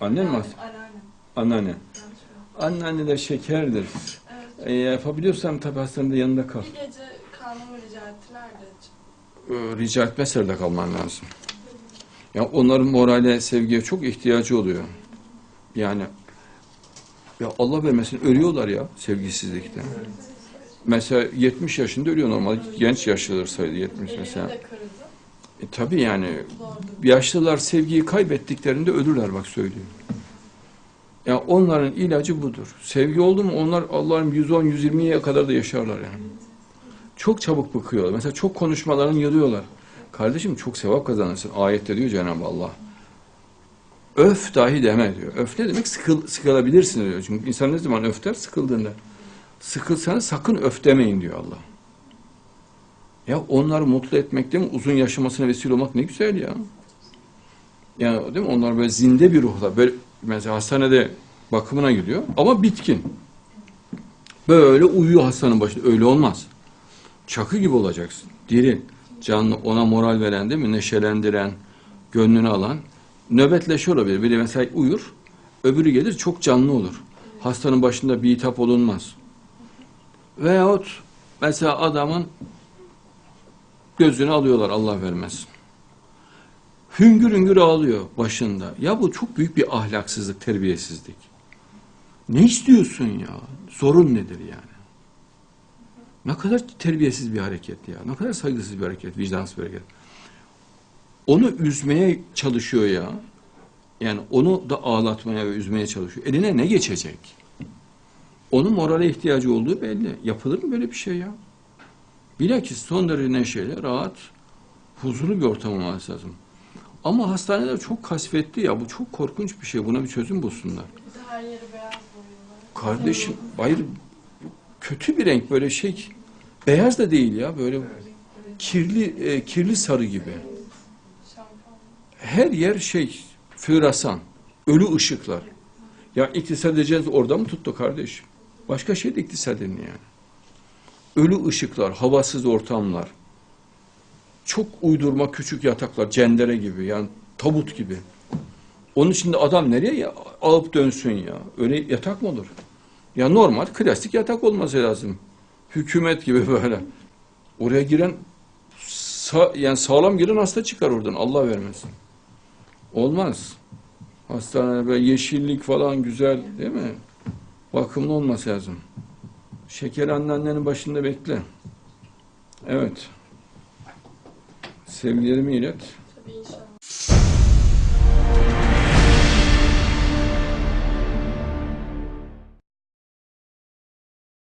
Annen mi? Anneannem. Anneanne. Yanlış mı? Anneanne de şekerdir. Evet. E, yapabiliyorsan tabi hastanede yanında kal. Bir gece kalmamı rica ettiler de. E, rica etmezler de kalman lazım. Ya onların morale, sevgiye çok ihtiyacı oluyor. Yani ya Allah vermesin ölüyorlar ya sevgisizlikten. Mesela 70 yaşında ölüyor normal. Genç yaşlıdır sayıdı 70 Elimi mesela. E, tabii yani yaşlılar sevgiyi kaybettiklerinde ölürler bak söylüyorum. Ya onların ilacı budur. Sevgi oldu mu onlar Allah'ın 110 120'ye kadar da yaşarlar yani. Çok çabuk bıkıyorlar. Mesela çok konuşmalarını yılıyorlar. Kardeşim çok sevap kazanırsın. Ayette diyor Cenab-ı Allah. Öf dahi deme diyor. Öf ne demek? Sıkıl, sıkılabilirsin diyor. Çünkü insan ne zaman öf der? Sıkıldığında. Sıkılsanız sakın öf demeyin diyor Allah. Ya onları mutlu etmek değil mi? Uzun yaşamasına vesile olmak ne güzel ya. Yani değil mi? Onlar böyle zinde bir ruhla. Böyle mesela hastanede bakımına gidiyor ama bitkin. Böyle uyuyor hastanın başında. Öyle olmaz. Çakı gibi olacaksın. Diri, canlı, ona moral veren değil mi? Neşelendiren, gönlünü alan. Nöbetleşiyor olabilir. Biri mesela uyur, öbürü gelir çok canlı olur. Hastanın başında bir hitap olunmaz. Veyahut mesela adamın gözünü alıyorlar Allah vermez. Hüngür hüngür ağlıyor başında. Ya bu çok büyük bir ahlaksızlık, terbiyesizlik. Ne istiyorsun ya? Sorun nedir yani? Ne kadar terbiyesiz bir hareket ya. Ne kadar saygısız bir hareket, vicdansız bir hareket. Onu üzmeye çalışıyor ya. Yani onu da ağlatmaya ve üzmeye çalışıyor. Eline ne geçecek? Onun morale ihtiyacı olduğu belli. Yapılır mı böyle bir şey ya? Bilakis son derece neşeli, rahat, huzurlu bir ortam olması lazım. Ama hastaneler çok kasvetli ya. Bu çok korkunç bir şey. Buna bir çözüm bulsunlar. Her yeri beyaz boyuyorlar. Kardeşim, hayır kötü bir renk böyle şey. Beyaz da değil ya. Böyle kirli e, kirli sarı gibi. Her yer şey floresan, ölü ışıklar. Ya iktisat edeceğiz orada mı tuttu kardeşim? Başka şey de iktisat edin yani. Ölü ışıklar, havasız ortamlar. Çok uydurma küçük yataklar, cendere gibi yani tabut gibi. Onun içinde adam nereye ya, alıp dönsün ya? Öyle yatak mı olur? Ya normal klasik yatak olması lazım. Hükümet gibi böyle. Oraya giren sa- yani sağlam giren hasta çıkar oradan Allah vermesin. Olmaz. Hastane böyle yeşillik falan güzel değil mi? Bakımlı olması lazım. Şeker anneannenin başında bekle. Evet. Sevgilerimi ilet. Tabii inşallah.